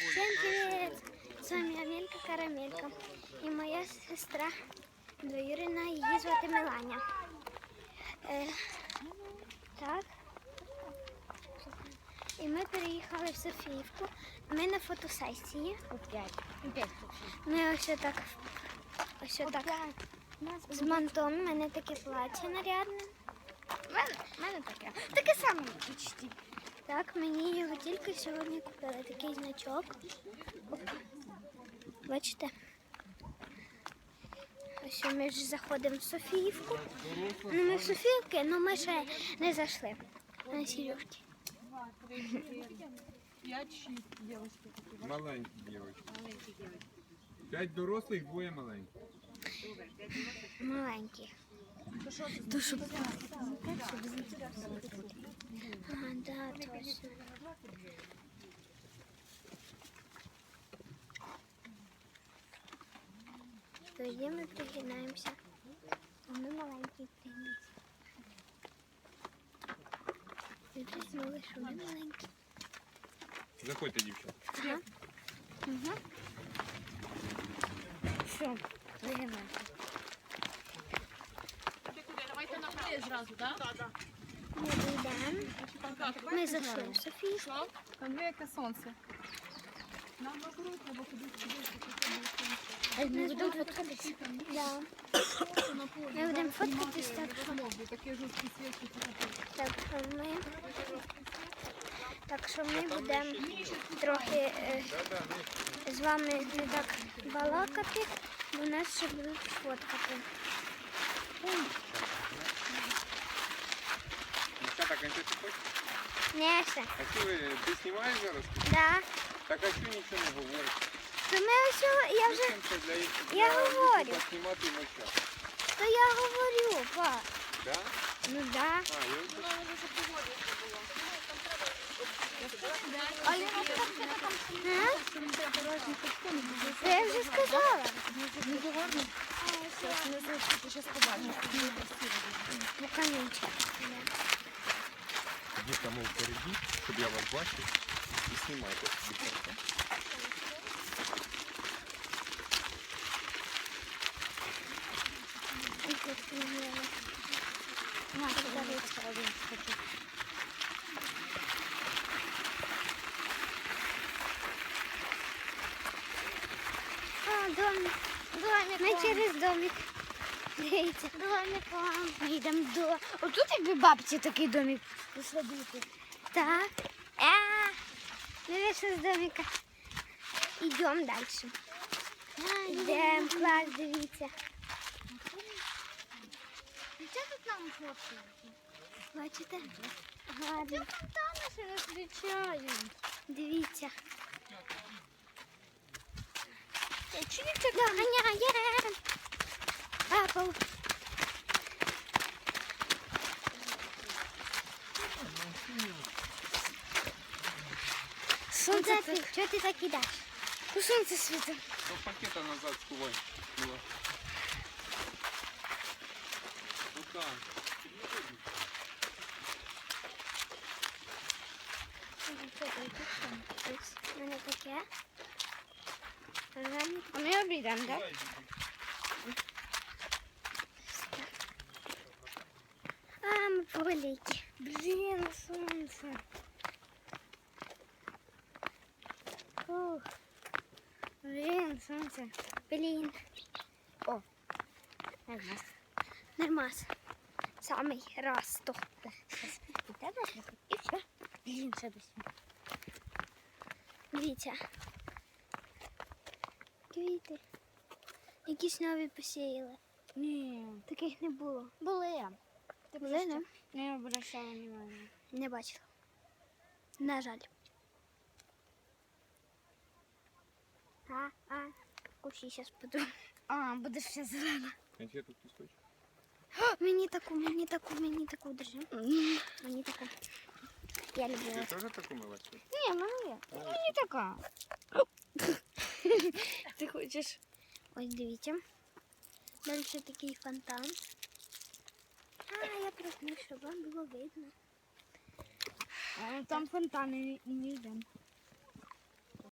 Всем привет! З вами Амелька Карамелька і моя сестра двоюрідна, її звати Меланя. Е, так. І ми переїхали в Софіївку. Ми на фотосесії. Ми ось так, ось так з мантом. У мене таке плаття нарядне. У мене таке. Таке саме почти. Так, мені його тільки сьогодні купили. Такий значок. Оп. Бачите? Ось ми вже заходимо в Софіївку. Ну, ми в Софіївки, але ми ще не зайшли. На девочки. Маленькі дівчатки. П'ять дорослих, двоє маленьких. Маленькі. Ага, да, Тоді ми пригинаємося. А ми маленькі пригнемося. Ви приснули, що ми маленькі. Заходьте, дівчата. Ага. Угу. Все, вигинаю. Давайте направо зразу, да? Ми йдемо. Ми зайшли в Софійську. Там яке сонце. Ми будемо фоткатися. Да. Ми будемо фоткатись, так що. Так що ми, так що ми будемо трохи е, з вами не так балакати, бо нас ще будуть фоткати. Дівчата, кончати хочеш? Не ще. А що ви, ти знімаєш зараз? Да. Так а що нічого не говориш? То ми ось, я вже, Зачем це для, я для говорю. Ютуба знімати і то я говорю, па. Да? Ну да. А, я вже А? Я вже сказала. Ти зараз побачиш. Ну, конечно. Тоді там впереді, щоб я вас бачив. І знімайте. тут А, домик. Домик. Ми через домик. Дивіться. Домик вам. Ми йдемо до. Отут якби бабці такий домик посадити. Так. А, ми вийшли з домика. Йдемо далі. Йдемо, клас, дивіться. Це тут нам фотки. Бачите? Гарно. Фонтани ще не зустрічають. Дивіться. Це Доганяємо. Папа. Сонце? Куди ти? Чого ти так ідеш? У сонце світить. То пакета назад сховай. Мила. Отак. У мене таке. Ага, А ми обійдемо, так? А, ми повеликі. Блін, сонце. Ух, Блін, сонце. блін. Нормас. Нормас. Самий раз то. У тебе і все. Блін, ще десь. Дивіться. Квіти. Якісь нові посіяли. Ні. Таких не було. Були. Ти Були, не? Не обращала внимання. Не бачила. На жаль. А, а, кущі зараз буду. А, будеш ще зелена. Кончету хтось хоче? Мені таку, мені таку, мені таку держи. Мені таку. Я люблю. Ти теж таку милачку? Ні, моя. Мені така. Ти хочеш? Ось дивіться. Далі такий фонтан. А, я просну, щоб вам було видно. Там фонтани не йдемо.